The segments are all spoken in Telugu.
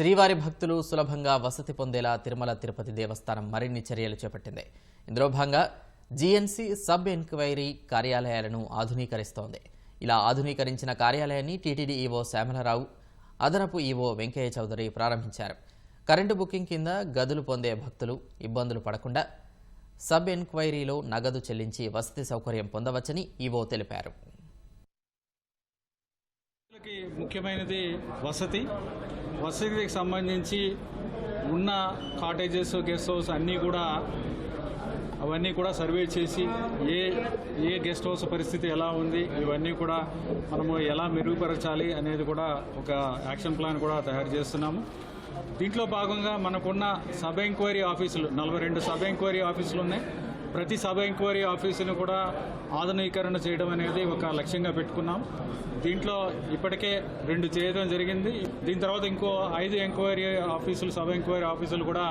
శ్రీవారి భక్తులు సులభంగా వసతి పొందేలా తిరుమల తిరుపతి దేవస్థానం మరిన్ని చర్యలు చేపట్టింది. ఇందులో భాగంగా జీఎన్సీ సబ్ ఎంక్వైరీ కార్యాలయాలను ఆధునీకరిస్తోంది. ఇలా ఆధునీకరించిన కార్యాలయాన్ని టీటీడీ ఈవో శ్యామలరావు అదనపు ఈవో వెంకయ్య చౌదరి ప్రారంభించారు. కరెంటు బుకింగ్ కింద గదులు పొందే భక్తులు ఇబ్బందులు పడకుండా సబ్ ఎంక్వైరీలో నగదు చెల్లించి వసతి సౌకర్యం పొందవచ్చని ఈవో తెలిపారు. ముఖ్యమైనది వసతి. వసతికి సంబంధించి ఉన్న కాటేజెస్ గెస్ట్ హౌస్ అన్నీ కూడా అవన్నీ కూడా సర్వే చేసి ఏ ఏ గెస్ట్ హౌస్ పరిస్థితి ఎలా ఉంది ఇవన్నీ కూడా మనము ఎలా మెరుగుపరచాలి అనేది కూడా ఒక యాక్షన్ ప్లాన్ కూడా తయారు చేస్తున్నాము. దీంట్లో భాగంగా మనకున్న సబ్ ఎంక్వైరీ ఆఫీసులు నలభై రెండు సబ్ ఎంక్వైరీ ఆఫీసులు ఉన్నాయి. ప్రతి సబ్ ఎంక్వైరీ ఆఫీసును కూడా ఆధునీకరణ చేయడం అనేది ఒక లక్ష్యంగా పెట్టుకున్నాం. దీంట్లో ఇప్పటికే రెండు చేయడం జరిగింది. దీని తర్వాత ఇంకో ఐదు ఎంక్వైరీ ఆఫీసులు సబ్ ఎంక్వైరీ ఆఫీసులు కూడా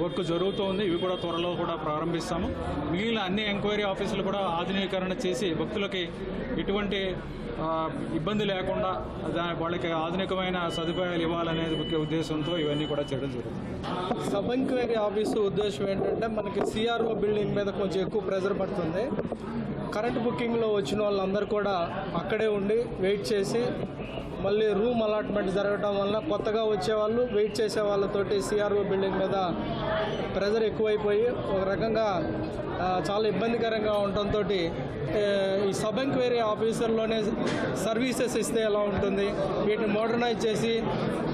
వర్క్ జరుగుతూ ఉంది. ఇవి కూడా త్వరలో కూడా ప్రారంభిస్తాము. మిగిలిన అన్ని ఎంక్వైరీ ఆఫీసులు కూడా ఆధునీకరణ చేసి భక్తులకి ఎటువంటి ఇబ్బంది లేకుండా వాళ్ళకి ఆధునికమైన సదుపాయాలు ఇవ్వాలనేది ముఖ్య ఉద్దేశంతో ఇవన్నీ కూడా చేయడం జరుగుతుంది. సబ్ ఎంక్వైరీ ఆఫీసు ఉద్దేశం ఏంటంటే మనకి సిఆర్ఓ బిల్డింగ్ మీద కొంచెం ఎక్కువ ప్రెజర్ పడుతుంది. కరెంట్ బుకింగ్లో వచ్చిన వాళ్ళందరూ కూడా అక్కడే ఉండి వెయిట్ చేసి మళ్ళీ రూమ్ అలాట్మెంట్ జరగడం వల్ల కొత్తగా వచ్చేవాళ్ళు వెయిట్ చేసే వాళ్ళతోటి సిఆర్ఓ బిల్డింగ్ మీద ప్రెజర్ ఎక్కువైపోయి ఒక రకంగా చాలా ఇబ్బందికరంగా ఉండటంతో ఈ సబ్ ఎంక్వైరీ ఆఫీసర్లోనే సర్వీసెస్ ఇస్తే ఎలా ఉంటుంది? వీటిని మోడర్నైజ్ చేసి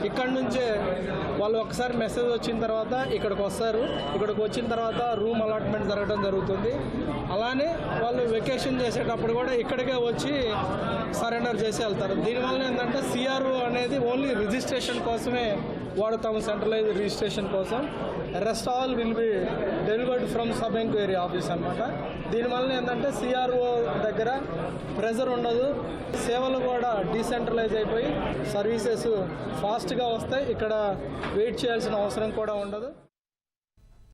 ఇక్కడ నుంచే వాళ్ళు ఒకసారి మెసేజ్ వచ్చిన తర్వాత ఇక్కడికి వస్తారు. ఇక్కడికి వచ్చిన తర్వాత రూమ్ అలాట్మెంట్ జరగడం జరుగుతుంది. జరుగుతుంది. అలానే వాళ్ళు వెకేషన్ చేసేటప్పుడు కూడా ఇక్కడికే వచ్చి సరెండర్ చేసి వెళ్తారు. దీనివల్ల ఏంటంటే సిఆర్ఓ అనేది ఓన్లీ రిజిస్ట్రేషన్ కోసమే వాడుతాము సెంట్రలైజ్ రిజిస్ట్రేషన్ కోసం. Rest all will be delivered from sub enquiry office అనమాట దీనివల్ల ఏంటంటే సిఆర్ఓ దగ్గర ప్రెజర్ ఉండదు. సేవలు కూడా డీసెంట్రలైజ్ అయిపోయి సర్వీసెస్ ఫాస్ట్గా వస్తాయి. ఇక్కడ వెయిట్ చేయాల్సిన అవసరం కూడా ఉండదు.